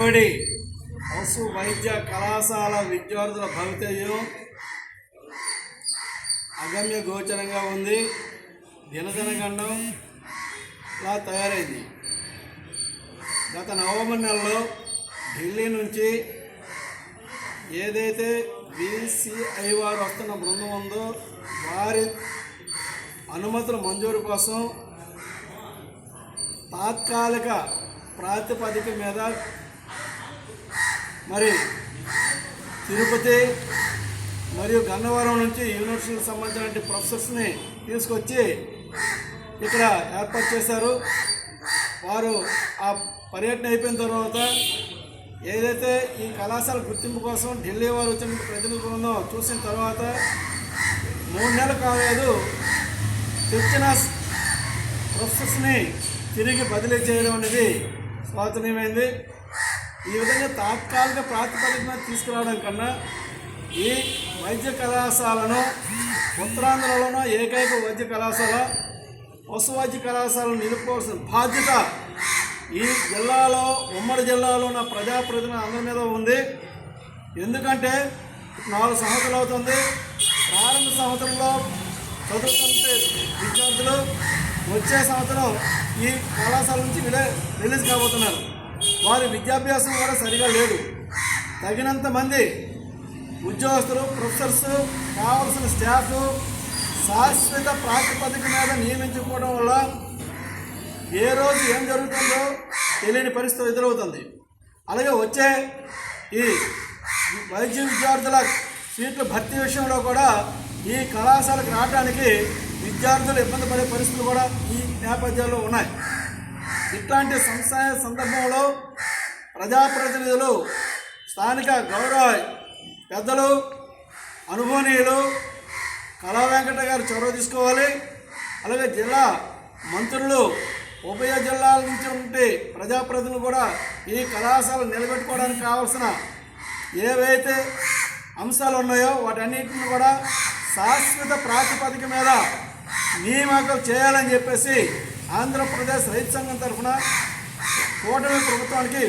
పశు వైద్య కళాశాల విద్యార్థుల భవితవ్యం అగమ్య గోచరంగా ఉంది. దినదినగండంలా లా తయారైంది. గత నవంబర్ నెలలో ఢిల్లీ నుంచి ఏదైతే బీసీఐ వారు వస్తున్న బృందం ఉందో వారి అనుమతుల మంజూరు కోసం తాత్కాలిక ప్రాతిపదిక మీద మరి తిరుపతి మరియు గన్నవరం నుంచి యూనివర్సిటీకి సంబంధించిన ప్రొఫెసర్స్ని తీసుకొచ్చి ఇక్కడ ఏర్పాటు చేశారు. వారు ఆ పర్యటన అయిపోయిన తర్వాత ఏదైతే ఈ కళాశాల గుర్తింపు కోసం ఢిల్లీ వారు వచ్చిన ప్రజలు బృందం చూసిన తర్వాత మూడు నెలలు కాలేదు తెచ్చిన ప్రొఫెసర్స్ని తిరిగి బదిలీ చేయడం అనేది స్వాతనీయమైంది ఈ విధంగా తాత్కాలిక ప్రాతిపదికన తీసుకురావడం కన్నా ఈ వైద్య కళాశాలను ఉత్తరాంధ్రలోనో ఏకైక వైద్య కళాశాల పశు వైద్య కళాశాలను నిలుపుకోవాల్సిన బాధ్యత ఈ జిల్లాలో ఉమ్మడి జిల్లాలో ఉన్న ప్రజాప్రతినిధుల అందరి మీద ఉంది. ఎందుకంటే నాలుగు సంవత్సరాలు అవుతుంది. ప్రారంభ సంవత్సరంలో చదువుతుంటే విద్యార్థులు వచ్చే సంవత్సరం ఈ కళాశాల నుంచి విలే రిలీజ్ కాబోతున్నారు. వారి విద్యాభ్యాసం కూడా సరిగా లేదు. తగినంత మంది ఉద్యోగస్తులు ప్రొఫెసర్స్ కావలసిన స్టాఫ్ శాశ్వత ప్రాతిపదిక మీద నియమించుకోవడం వల్ల ఏ రోజు ఏం జరుగుతుందో తెలియని పరిస్థితి ఎదురవుతుంది. అలాగే వచ్చే ఈ వైద్య విద్యార్థుల సీట్ల భర్తీ విషయంలో కూడా ఈ కళాశాలకు రావడానికి విద్యార్థులు ఇబ్బంది పడే పరిస్థితులు కూడా ఈ నేపథ్యంలో ఉన్నాయి. ఇట్లాంటి సంస్థ సందర్భంలో ప్రజాప్రతినిధులు స్థానిక గౌరవ పెద్దలు అనుభవనీయులు కళా వెంకట గారు చొరవ తీసుకోవాలి. అలాగే జిల్లా మంత్రులు ఉభయ జిల్లాల నుంచి ఉంటే ప్రజాప్రతినిధులు కూడా ఈ కళాశాల నిలబెట్టుకోవడానికి కావాల్సిన ఏవైతే అంశాలు ఉన్నాయో వాటన్నిటిని కూడా శాశ్వత ప్రాతిపదిక మీద నియామకాలు చేయాలని చెప్పేసి ఆంధ్రప్రదేశ్ రైతు సంఘం తరఫున కూటమి ప్రభుత్వానికి